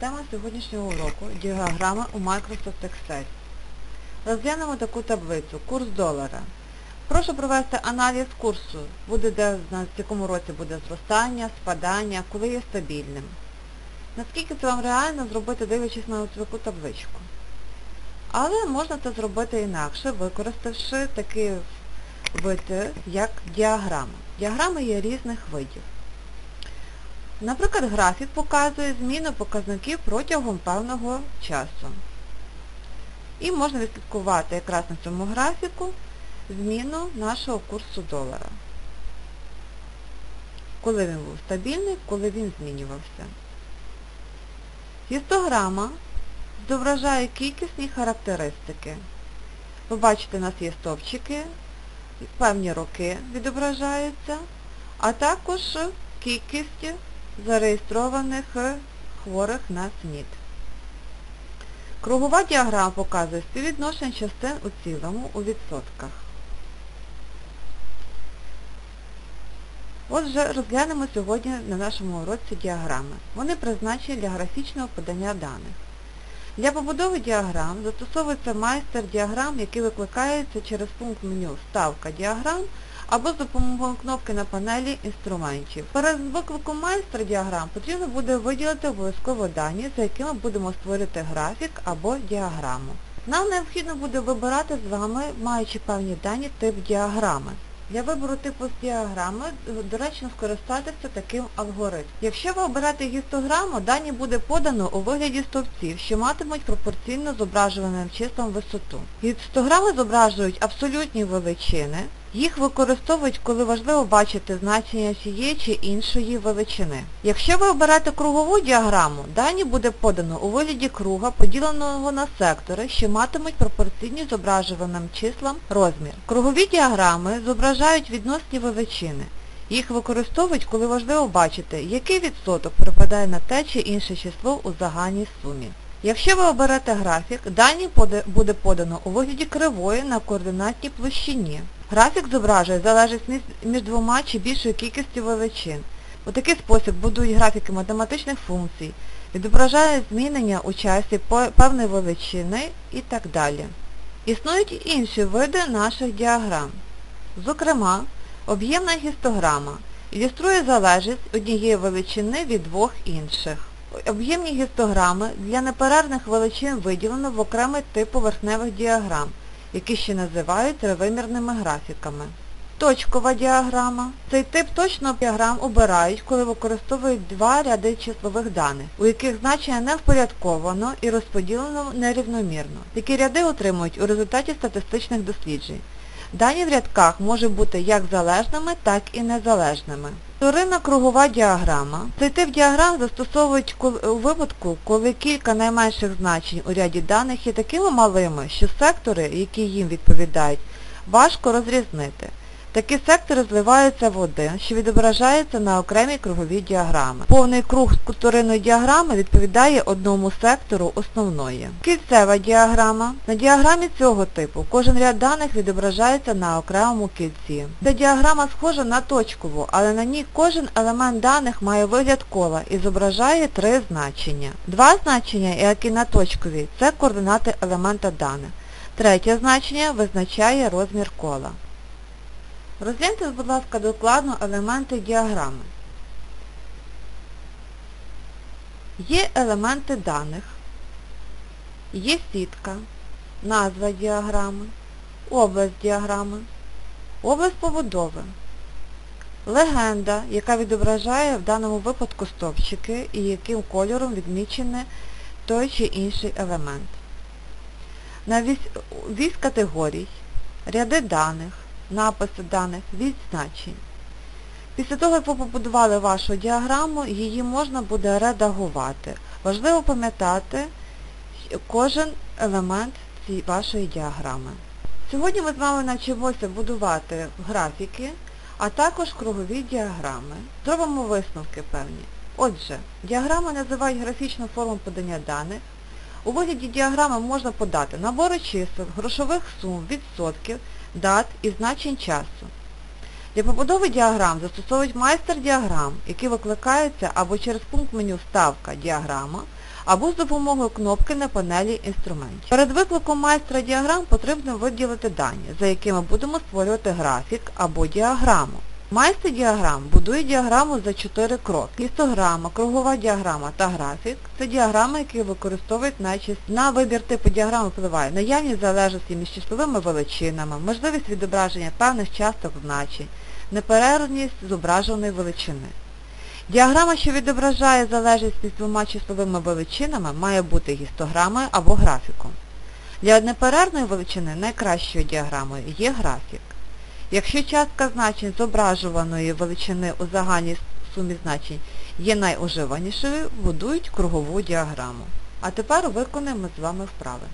Тема сьогоднішнього уроку – діаграма у Microsoft Excel. Розглянемо таку таблицю «Курс долара». Прошу провести аналіз курсу, буде де, в якому році буде зростання, спадання, коли є стабільним. Наскільки це вам реально зробити, дивлячись на таку табличку. Але можна це зробити інакше, використавши такий вид, як діаграма. Діаграми є різних видів. Наприклад, графік показує зміну показників протягом певного часу. І можна відслідкувати якраз на цьому графіку зміну нашого курсу долара. Коли він був стабільний, коли він змінювався. Гістограма зображає кількісні характеристики. Ви бачите, у нас є стовпчики, певні роки відображаються, а також кількість зареєстрованих хворих на СНІД. Кругова діаграма показує співвідношення частин у цілому у відсотках. Отже, розглянемо сьогодні на нашому уроці діаграми. Вони призначені для графічного подання даних. Для побудови діаграм застосовується майстер діаграм, який викликається через пункт меню Вставка діаграм або з допомогою кнопки на панелі інструментів. Перед викликом майстра діаграм потрібно буде виділити обов'язково дані, за якими будемо створити графік або діаграму. Нам необхідно буде вибирати з вами, маючи певні дані, тип діаграми. Для вибору типу з діаграми доречно скористатися таким алгоритмом. Якщо ви оберете гістограму, дані буде подано у вигляді стовпців, що матимуть пропорційно зображуваним числом висоту. Гістограми зображують абсолютні величини. Їх використовують, коли важливо бачити значення цієї чи іншої величини. Якщо ви оберете кругову діаграму, дані буде подано у вигляді круга, поділеного на сектори, що матимуть пропорційні зображуваним числам розмір. Кругові діаграми зображають відносні величини. Їх використовують, коли важливо бачити, який відсоток припадає на те чи інше число у загальній сумі. Якщо ви оберете графік, дані буде подано у вигляді кривої на координатній площині. Графік зображує залежність між двома чи більшою кількістю величин. У такий спосіб будують графіки математичних функцій, відображають змінення у часі певної величини і так далі. Існують і інші види наших діаграм. Зокрема, об'ємна гістограма ілюструє залежність однієї величини від двох інших. Об'ємні гістограми для неперервних величин виділено в окремий тип поверхневих діаграм, які ще називають тривимірними графіками. Точкова діаграма. Цей тип точного діаграм обирають, коли використовують два ряди числових даних, у яких значення не впорядковано і розподілено нерівномірно. Такі ряди отримують у результаті статистичних досліджень. Дані в рядках можуть бути як залежними, так і незалежними. Вторинна кругова діаграма. Цей тип діаграм застосовують у випадку, коли кілька найменших значень у ряді даних є такими малими, що сектори, які їм відповідають, важко розрізнити. Такі сектори зливаються в один, що відображається на окремій круговій діаграмі. Повний круг вторинної діаграми відповідає одному сектору основної. Кільцева діаграма. На діаграмі цього типу кожен ряд даних відображається на окремому кільці. Ця діаграма схожа на точкову, але на ній кожен елемент даних має вигляд кола і зображає три значення. Два значення, які на точковій, це координати елемента даних. Третє значення визначає розмір кола. Розгляньте, будь ласка, докладно елементи діаграми. Є елементи даних, є сітка, назва діаграми, область діаграми, область побудови, легенда, яка відображає в даному випадку стовпчики і яким кольором відмічений той чи інший елемент. На вісь категорій, ряди даних, написи даних від значень. Після того, як ви побудували вашу діаграму, її можна буде редагувати. Важливо пам'ятати кожен елемент цієї вашої діаграми. Сьогодні ми з вами навчимося будувати графіки, а також кругові діаграми. Зробимо висновки певні. Отже, діаграми називають графічну форму подання даних. У вигляді діаграми можна подати набори чисел, грошових сум, відсотків, дат і значень часу. Для побудови діаграм застосовують майстер діаграм, який викликається або через пункт меню Вставка діаграма, або з допомогою кнопки на панелі інструментів. Перед викликом майстра діаграм потрібно виділити дані, за якими будемо створювати графік або діаграму. Майстер діаграм будує діаграму за 4 кроки. Гістограма, кругова діаграма та графік – це діаграми, які використовують найчастіше. На вибір типу діаграми впливає наявність залежності між числовими величинами, можливість відображення певних часток значень, неперервність зображеної величини. Діаграма, що відображає залежність між двома числовими величинами, має бути гістограмою або графіком. Для неперервної величини найкращою діаграмою є графік. Якщо частка значень зображуваної величини у загальній сумі значень є найоживанішою, будують кругову діаграму. А тепер виконуємо з вами вправи.